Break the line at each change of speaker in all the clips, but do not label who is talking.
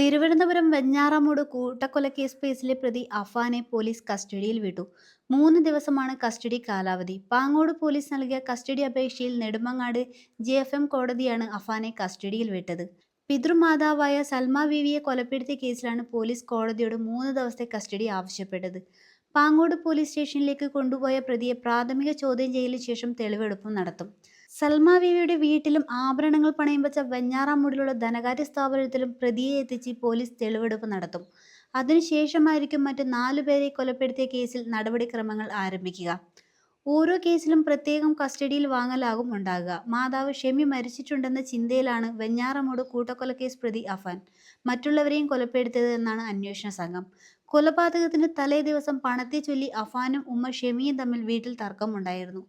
തിരുവനന്തപുരം വെഞ്ഞാറമൂട് കൂട്ടക്കൊലക്കേസ് കേസിലെ പ്രതി അഫാനെ പോലീസ് കസ്റ്റഡിയിൽ വിട്ടു. മൂന്ന് ദിവസമാണ് കസ്റ്റഡി കാലാവധി. പാങ്ങോട് പോലീസ് നൽകിയ കസ്റ്റഡി അപേക്ഷയിൽ നെടുമങ്ങാട് ജി എഫ് എം കോടതിയാണ് അഫാനെ കസ്റ്റഡിയിൽ വിട്ടത്. പിതൃമാതാവായ സൽമ വിവിയെ കൊലപ്പെടുത്തിയ കേസിലാണ് പോലീസ് കോടതിയോട് മൂന്ന് ദിവസത്തെ കസ്റ്റഡി ആവശ്യപ്പെട്ടത്. പാങ്ങോട് പോലീസ് സ്റ്റേഷനിലേക്ക് കൊണ്ടുപോയ പ്രതിയെ പ്രാഥമിക ചോദ്യം ചെയ്യലിന് ശേഷം തെളിവെടുപ്പും നടത്തും. സൽമ ബീവിയുടെ വീട്ടിലും ആഭരണങ്ങൾ പണയം വെച്ച വെഞ്ഞാറാമൂടിലുള്ള ധനകാര്യ സ്ഥാപനത്തിലും പ്രതിയെ എത്തിച്ച് പോലീസ് തെളിവെടുപ്പ് നടത്തും. അതിനുശേഷമായിരിക്കും മറ്റ് നാലുപേരെ കൊലപ്പെടുത്തിയ കേസിൽ നടപടിക്രമങ്ങൾ ആരംഭിക്കുക. ഓരോ കേസിലും പ്രത്യേകം കസ്റ്റഡിയിൽ വാങ്ങലാകും ഉണ്ടാകുക. മാതാവ് ഷെമി മരിച്ചിട്ടുണ്ടെന്ന ചിന്തയിലാണ് വെഞ്ഞാറമൂട് കൂട്ടക്കൊലക്കേസ് പ്രതി അഫാൻ. മറ്റുള്ളവരെയും കൊലപ്പെടുത്തിയത് എന്നാണ് അന്വേഷണ സംഘം. കൊലപാതകത്തിന് തലേ ദിവസം പണത്തെ ചൊല്ലി അഫാനും ഉമ്മ ഷെമിയും തമ്മിൽ വീട്ടിൽ തർക്കമുണ്ടായിരുന്നു.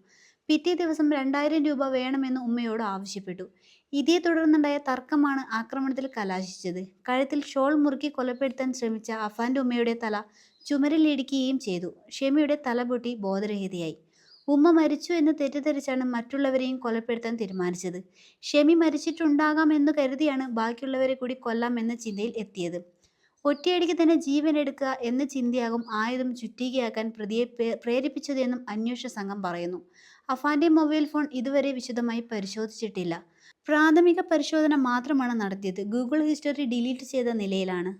പിറ്റേ ദിവസം രണ്ടായിരം രൂപ വേണമെന്ന് ഉമ്മയോട് ആവശ്യപ്പെട്ടു. ഇതേ തുടർന്നുണ്ടായ തർക്കമാണ് ആക്രമണത്തിൽ കലാശിച്ചത്. കഴുത്തിൽ ഷോൾ മുറുക്കി കൊലപ്പെടുത്താൻ ശ്രമിച്ച അഫാന്റെ ഉമ്മയുടെ തല ചുമരിലിടിക്കുകയും ചെയ്തു. ഷെമിയുടെ തല പൊട്ടി ബോധരഹിതയായി. ഉമ്മ മരിച്ചു എന്ന് തെറ്റിദ്ധരിച്ചാണ് മറ്റുള്ളവരെയും കൊലപ്പെടുത്താൻ തീരുമാനിച്ചത്. ഷെമി മരിച്ചിട്ടുണ്ടാകാം എന്ന് കരുതിയാണ് ബാക്കിയുള്ളവരെ കൂടി കൊല്ലാം എന്ന ചിന്തയിൽ എത്തിയത്. ഒറ്റയടിക്ക് തന്നെ ജീവൻ എടുക്കുക എന്ന ചിന്തയാകും ആയുധം ചുറ്റികയാക്കാൻ പ്രതിയെ പ്രേരിപ്പിച്ചതെന്നും അന്വേഷണ സംഘം പറയുന്നു. അഫാന്റെ മൊബൈൽ ഫോൺ ഇതുവരെ വിശദമായി പരിശോധിച്ചിട്ടില്ല. പ്രാഥമിക പരിശോധന മാത്രമാണ് നടത്തിയത്. ഗൂഗിൾ ഹിസ്റ്ററി ഡിലീറ്റ് ചെയ്ത നിലയിലാണ്.